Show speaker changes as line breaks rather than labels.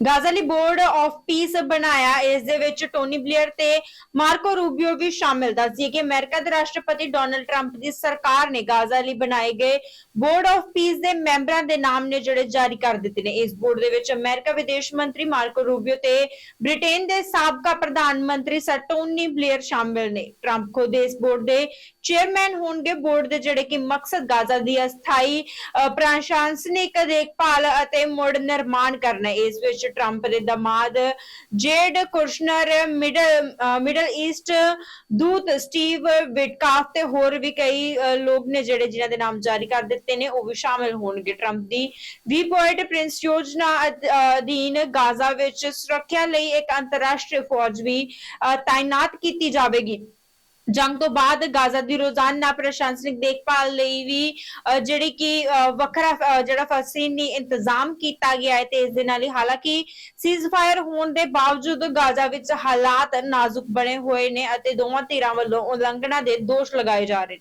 Gaza ਲਈ board of piece ਬਣਾਇਆ, ਇਸ ਦੇ ਵਿੱਚ ਟੋਨੀ ਬਲੇਅਰ ਤੇ ਮਾਰਕੋ ਰੂਬੀਓ ਵੀ ਸ਼ਾਮਿਲ। ਦੱਸਦੀ ਕਿ ਅਮਰੀਕਾ ਦੇ ਰਾਸ਼ਟਰਪਤੀ ਡੋਨਲਡ ਟਰੰਪ ਦੀ ਸਰਕਾਰ ਨੇ ਗਾਜ਼ਾ ਲਈ ਬਣਾਏ ਗਏ ਬੋਰਡ ਆਫ ਪੀਸ ਦੇ ਮੈਂਬਰਾਂ ਦੇ ਨਾਮ ਨੇ ਜਿਹੜੇ ਜਾਰੀ ਕਰ ਦਿੱਤੇ ਨੇ। ਇਸ ਬੋਰਡ ਦੇ ਵਿੱਚ ਅਮਰੀਕਾ ਵਿਦੇਸ਼ ਮੰਤਰੀ ਮਾਰਕੋ ਰੂਬੀਓ ਤੇ ਬ੍ਰਿਟੇਨ ਦੇ ਸਾਬਕਾ ਪ੍ਰਧਾਨ ਮੰਤਰੀ ਸਰ ਟੋਨੀ ਬਲੇਅਰ ਸ਼ਾਮਿਲ ਨੇ। ਟਰੰਪ ਖੁਦ ਇਸ ਬੋਰਡ ਦੇ ਚੇਅਰਮੈਨ ਹੋਣਗੇ। ਬੋਰਡ ਦੇ ਜਿਹੜੇ ਕਿ ਮਕਸਦ ਗਾਜ਼ਾ ਦੀ ਅਸਥਾਈ ਪ੍ਰਸ਼ਾਸਨਿਕ ਦੇਖਭਾਲ ਅਤੇ ਮੁੜ ਨਿਰਮਾਣ ਕਰਨਾ ਇਸ ਵਿੱਚ ਟਰੰਪ ਦੇ ਦਮਾਦ, Jared Kushner, middle middle east ਦੂਤ ਸਟੀਵ ਵਿਟਕਾਫ ਤੇ ਹੋਰ ਵੀ ਕਈ ਲੋਕ ਨੇ ਜਿਹੜੇ ਜਿਨ੍ਹਾਂ ਦੇ ਨਾਮ ਜਾਰੀ ਕਰ ਦਿੱਤੇ ਨੇ, ਉਹ ਵੀ ਸ਼ਾਮਿਲ ਹੋਣਗੇ ਟਰੰਪ ਦੀ। ਵੀ ਪੁਆਇੰਟ ਪ੍ਰਿੰਸ ਯੋਜਨਾ ਅਧੀਨ ਗਾਜ਼ਾ ਵਿੱਚ ਸੁਰੱਖਿਆ ਲਈ ਇੱਕ ਅੰਤਰਰਾਸ਼ਟਰੀ ਫੌਜ ਵੀ ਤਾਇਨਾਤ ਕੀਤੀ ਜਾਵੇਗੀ। ਜੰਗ ਤੋਂ ਬਾਅਦ ਗਾਜ਼ਾ ਦੀ ਰੋਜ਼ਾਨਾ ਪ੍ਰਸ਼ਾਸਨਿਕ ਦੇਖਭਾਲ ਲਈ ਵੀ ਜਿਹੜੀ ਕਿ ਵੱਖਰਾ ਅ, ਜਿਹੜਾ ਫਲਸਤੀਨੀ ਇੰਤਜ਼ਾਮ ਕੀਤਾ ਗਿਆ ਹੈ ਤੇ ਇਸ ਦੇ ਨਾਲ ਹੀ ਹਾਲਾਂਕਿ ਸੀਜ਼ਫਾਇਰ ਹੋਣ ਦੇ ਬਾਵਜੂਦ ਗਾਜ਼ਾ ਵਿੱਚ ਹਾਲਾਤ ਨਾਜ਼ੁਕ ਬਣੇ ਹੋਏ ਨੇ ਅਤੇ ਦੋਵਾਂ ਧਿਰਾਂ ਵੱਲੋਂ ਉਲੰਘਣਾ ਦੇ ਦੋਸ਼ ਲਗਾਏ ਜਾ ਰਹੇ ਨੇ।